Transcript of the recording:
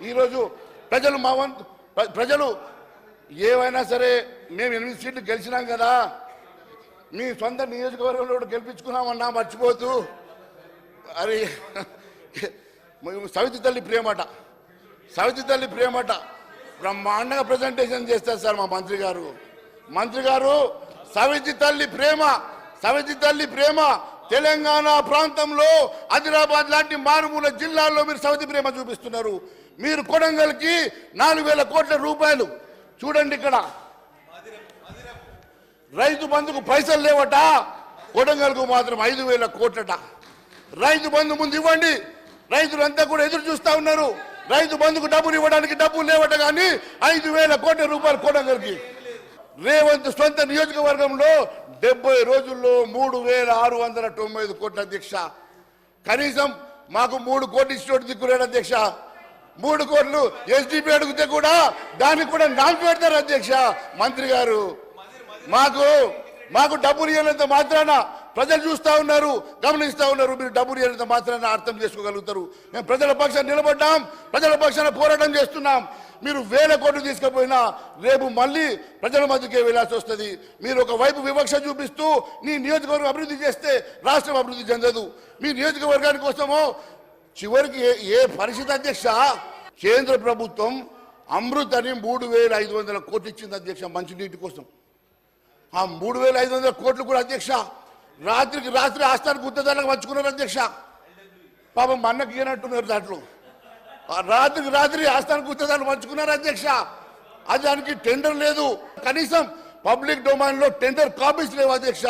ఈరోజు ప్రజలు మా వంతు ప్ర- ప్రజలు ఏవైనా సరే మేము ఎనిమిది సీట్లు గెలిచినాం కదా మీ సొంత నియోజకవర్గంలో కూడా గెలిపించుకున్నామన్నా మర్చిపోతూ అరే సవితి తల్లి ప్రేమట సవితి తల్లి ప్రేమట బ్రహ్మాండంగా ప్రజెంటేషన్ చేస్తారు సార్ మా మంత్రి గారు. మంత్రి గారు సవితి తల్లి ప్రేమ సవితి తల్లి ప్రేమ తెలంగాణ ప్రాంతంలో ఆదిలాబాద్ లాంటి మారుమూల జిల్లాల్లో మీరు సౌతి ప్రేమ చూపిస్తున్నారు. మీరు కొడంగల్కి నాలుగు వేల కోట్ల రూపాయలు. చూడండి ఇక్కడ. రైతు బంధుకు పైసలు లేవట. కొడంగల్కు మాత్రం ఐదు వేల కోట్లట. రైతు బంధు ముందు ఇవ్వండి. రైతులంతా కూడా ఎదురు చూస్తూ ఉన్నారు. రైతు బంధుకు డబ్బులు ఇవ్వడానికి డబ్బులు లేవట కానీ ఐదు వేల కోట్ల రూపాయలు కొడంగల్కి. రేవంత్ సొంత నియోజకవర్గంలో డెబ్బై రోజుల్లో మూడు వేల ఆరు వందల తొంభై ఐదు కోట్ల అధ్యక్ష. కనీసం మాకు మూడు కోట్లు ఇచ్చినోటి దిక్కులేడు అధ్యక్ష. మూడు కోట్లు ఎస్డిపి అడిగితే కూడా దానికి కూడా నాలుగు పెడతారు అధ్యక్ష మంత్రి గారు. మాకు మాకు డబ్బులు ఇవ్వనంత మాత్రాన ప్రజలు చూస్తా ఉన్నారు గమనిస్తూ ఉన్నారు మీరు డబ్బులు ఇవ్వనంత మాత్రాన అర్థం చేసుకోగలుగుతారు. మేము ప్రజల పక్షాన నిలబడ్డాం ప్రజల పక్షాన పోరాటం చేస్తున్నాం. మీరు వేల కోట్లు తీసుకుపోయినా రేపు మళ్ళీ ప్రజల మధ్యకే వెళ్ళాల్సి వస్తుంది. మీరు ఒక వైపు వివక్ష చూపిస్తూ నీ నియోజకవర్గం అభివృద్ధి చేస్తే రాష్ట్రం అభివృద్ధి చెందదు. మీ నియోజకవర్గాని కోసమో చివరికి ఏ- ఏ పరిస్థితి అధ్యక్ష? కేంద్ర ప్రభుత్వం అమృత్ అని మూడు వేల ఐదు వందల కోట్లు ఇచ్చింది అధ్యక్ష మంచినీటి కోసం. ఆ మూడు వేల ఐదు వందల కోట్లు కూడా అధ్యక్ష రాత్రికి రాత్రి ఆస్థానికి గుర్తదానికి పంచుకున్నారు అధ్యక్ష. పాపం మన్నకి అన్నకి దాంట్లో. రాత్రికి రాత్రి ఆస్థానం కూర్చోదాన్ని పంచుకున్నారు అధ్యక్ష. అది దానికి టెండర్ లేదు. కనీసం పబ్లిక్ డొమైన్లో టెండర్ కాపీస్ లేవు అధ్యక్ష.